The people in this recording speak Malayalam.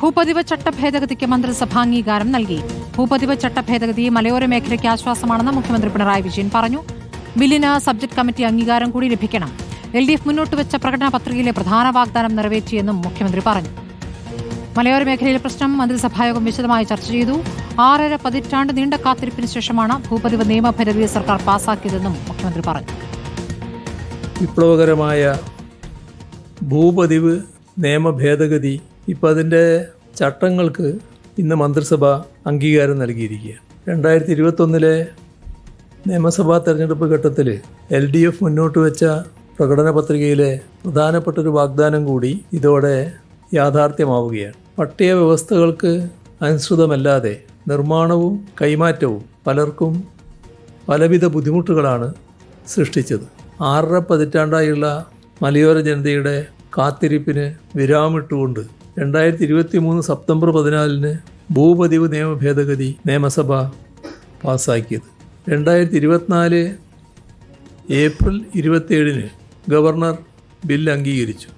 ഭൂപതിവ് ചട്ടഭേദഗതിക്ക് മന്ത്രിസഭ അംഗീകാരം നൽകി. ഭൂപതിവ ചട്ടഭേദഗതി മലയോര മേഖലയ്ക്ക് ആശ്വാസമാണെന്ന് മുഖ്യമന്ത്രി പിണറായി വിജയൻ പറഞ്ഞു. ബില്ലിന് സബ്ജക്ട് കമ്മിറ്റി അംഗീകാരം കൂടി ലഭിക്കണം. എൽ ഡി എഫ് മുന്നോട്ട് വെച്ച പ്രകടന പത്രികയിലെ പ്രധാന വാഗ്ദാനം നിറവേറ്റിയെന്നും മുഖ്യമന്ത്രി പറഞ്ഞു. മലയോര മേഖലയിലെ പ്രശ്നം മന്ത്രിസഭായോഗം വിശദമായി ചർച്ച ചെയ്തു. ആറര പതിറ്റാണ്ട് നീണ്ട കാത്തിരിപ്പിന് ശേഷമാണ് ഭൂപതിവ് നിയമഭേദഗതി സർക്കാർ പാസാക്കിയതെന്നും മുഖ്യമന്ത്രി പറഞ്ഞു. വിപ്ലവകരമായ ഭൂപതിവ് നിയമ ഭേദഗതി ഇപ്പം അതിന്റെ ചട്ടങ്ങൾക്ക് ഇന്ന് മന്ത്രിസഭ അംഗീകാരം നൽകിയിരിക്കുകയാണ്. രണ്ടായിരത്തി ഇരുപത്തൊന്നിലെ നിയമസഭാ തെരഞ്ഞെടുപ്പ് ഘട്ടത്തിൽ എൽ ഡി എഫ് മുന്നോട്ട് വെച്ച പ്രകടന പത്രികയിലെ പ്രധാനപ്പെട്ടൊരു വാഗ്ദാനം കൂടി ഇതോടെ യാഥാർത്ഥ്യമാവുകയാണ്. പട്ടിക വ്യവസ്ഥകൾക്ക് അനുസൃതമല്ലാതെ നിർമ്മാണവും കൈമാറ്റവും പലർക്കും പലവിധ ബുദ്ധിമുട്ടുകളാണ് സൃഷ്ടിച്ചത്. ആറര പതിറ്റാണ്ടായുള്ള മലയോര ജനതയുടെ കാത്തിരിപ്പിന് വിരാമിട്ടുകൊണ്ട് രണ്ടായിരത്തി ഇരുപത്തി മൂന്ന് സെപ്റ്റംബർ പതിനാലിന് ഭൂപതിവ് നിയമ ഭേദഗതി നിയമസഭ പാസ്സാക്കിയത്. രണ്ടായിരത്തി ഇരുപത്തിനാല് ഏപ്രിൽ ഇരുപത്തിയേഴിന് ഗവർണർ ബിൽ അംഗീകരിച്ചു.